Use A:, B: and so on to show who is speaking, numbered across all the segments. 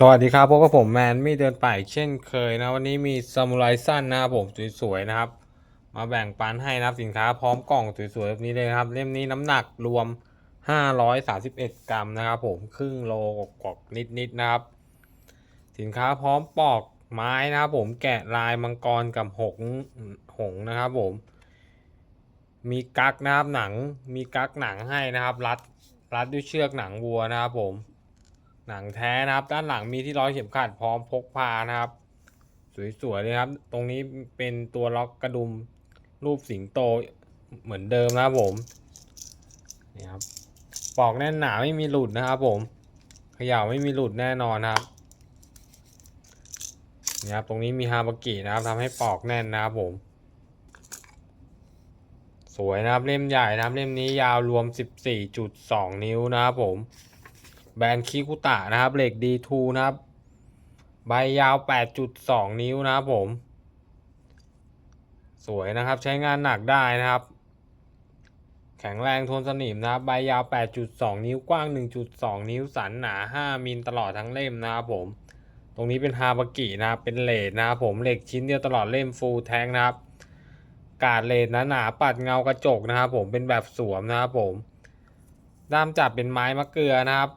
A: สวัสดีครับพบกับผมแมนไม่เดินป่าอีกเช่นเคยนะวันนี้มีซามูไรสั้นนะครับผมสวยๆนะครับ มาแบ่งปันให้นะครับสินค้าพร้อมกล่องสวยๆแบบนี้เลยครับ เล่มนี้น้ำหนักรวม 531 กรัมนะครับผมครึ่งโลกว่านิดๆนะครับ สินค้าพร้อมปอกไม้นะครับผมแกะลายมังกรกับหงหงนะครับผม มีกักนะครับหนังมีกักหนังให้นะครับ รัดรัดด้วยเชือกหนังวัวนะครับผม หนังแท้นะครับ ด้านหลังมีที่ร้อยเข็มขัดพร้อมพกพานะครับ สวยๆเลยครับ ตรงนี้เป็นตัวล็อกกระดุมรูปสิงโตเหมือนเดิมนะครับผมนี่ครับปอกแน่นหนาไม่มีหลุดนะครับผมเขย่าไม่มีหลุดแน่นอนนะครับนี่ครับตรงนี้มีฮาบากินะครับทำให้ปอกแน่นนะครับผม สวยนะครับเล่มใหญ่นะครับเล่มนี้ยาวรวม 14.2 นิ้วนะครับผม แบรนด์คิคุตะนะครับ เหล็ก D2 นะครับ ใบยาว 8.2 นิ้วนะครับผม สวยนะครับ ใช้งานหนักได้นะครับ แข็งแรงทนสนิมนะครับ ใบยาว 8.2 นิ้ว กว้าง 1.2 นิ้ว สันหนา 5 มิลตลอดทั้งเล่มนะครับผม ตรงนี้เป็นฮาบากินะครับ เป็นเลดนะครับผม เหล็กชิ้นเดียวตลอดเล่มฟูลแทงนะครับ กาดเลดหนาๆปัดเงากระจกนะครับผม เป็นแบบสวมนะครับผมด้ามจับเป็นไม้มะเกลือนะครับ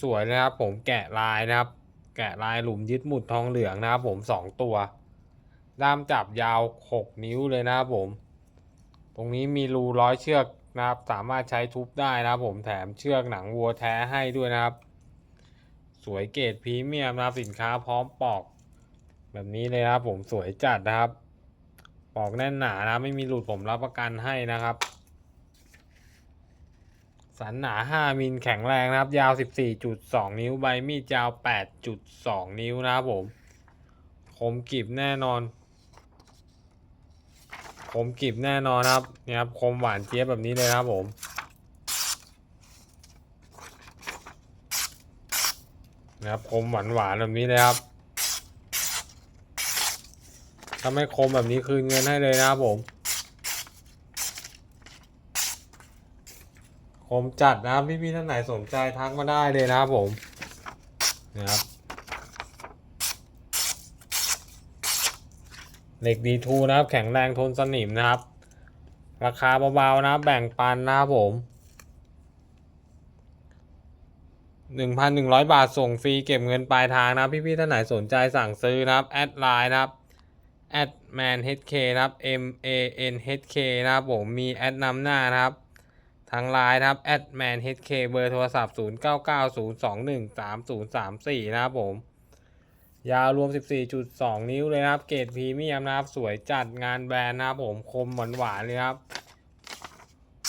A: สวยๆนะครับผมแกะลายนะครับ แกะลายหลุมยึดหมุดทองเหลืองนะครับผมสองตัวด้ามจับยาว 6 นิ้วเลยนะครับผม ตรงนี้มีรูร้อยเชือกนะครับ สามารถใช้ทุบได้นะครับผมแถมเชือกหนังวัวแท้ให้ด้วยนะครับ สวยเกรดพรีเมียมนะครับสินค้าพร้อมปอก แบบนี้เลยนะครับผมสวยจัดนะครับ ปอกแน่นหนานะไม่มีหลุดผมรับประกันให้นะครับ สันหนา 5มิลแข็งแรงนะครับ ยาว 14.2 นิ้ว ใบมีดยาว 8.2 นิ้วนะครับผม คมกริบแน่นอน คมกริบแน่นอนครับนี่ครับ คมหวานเจี๊ยบแบบนี้เลยนะครับผม นะครับ คมหวานหวานแบบนี้เลยครับ ถ้าไม่คมแบบนี้คืนเงินให้เลยนะครับผม คมจัดนะครับพี่พี่ๆท่านไหนสนใจทักมาได้เลยนะครับผมนะครับเหล็กดีทูนะครับ แข็งแรงทนสนิมนะครับ ราคาเบาๆนะแบ่งปันนะครับผมหนึ่งพันหนึ่งร้อยบาทส่งฟรีเก็บเงินปลายทางนะพี่พี่ๆท่านไหนสนใจสั่งซื้อนะครับ แอดไลน์นะครับแอดแมน HK นะครับ M A N H K นะครับผมมีแอดนำหน้านะครับ ทางไลน์นะครับ @man hk เบอร์โทรศัพท์ 0990213034 นะครับผม ยาวรวม 14.2 นิ้วเลยนะครับ เกรดพรีเมียมนะครับ สวยจัดงานแบรนด์นะครับผม คมหวานหวานเลยครับ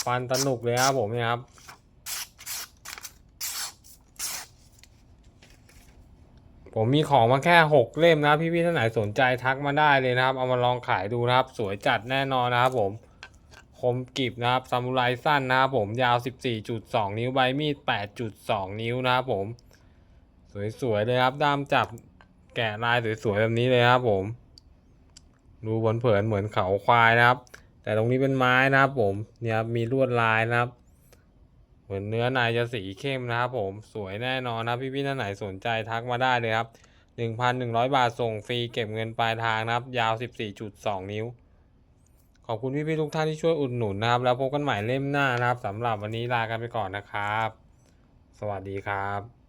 A: ฟันสนุกเลยครับผมนี่ครับผมมีของมาแค่ 6 เล่มนะพี่ๆท่านไหนสนใจทักมาได้เลยนะครับ เอามาลองขายดูนะครับ สวยจัดแน่นอนนะครับผม คมกริบนะครับซามูไรสั้นนะครับผมยาว 14.2 นิ้วใบมีด 8.2 นิ้วนะครับผม สวยๆเลยครับด้ามจับแกะลายสวยๆแบบนี้เลยครับผม ดูเผินๆเหมือนเขาควายนะครับ แต่ตรงนี้เป็นไม้นะครับผมเนี่ยครับมีลวดลายนะครับ เหมือนเนื้อในจะสีเข้มนะครับผมสวยแน่นอนนะพี่ๆท่านไหนสนใจทักมาได้เลยครับ 1,100 บาทส่งฟรีเก็บเงินปลายทางนะครับ ยาว 14.2 นิ้ว อบคุณพี่ๆทุกท่านที่ช่วยอุดหนุนนะครับ แล้วพบกันใหม่เล่มหน้านะครับสำหรับวันนี้ลากันไปก่อนนะครับ สวัสดีครับ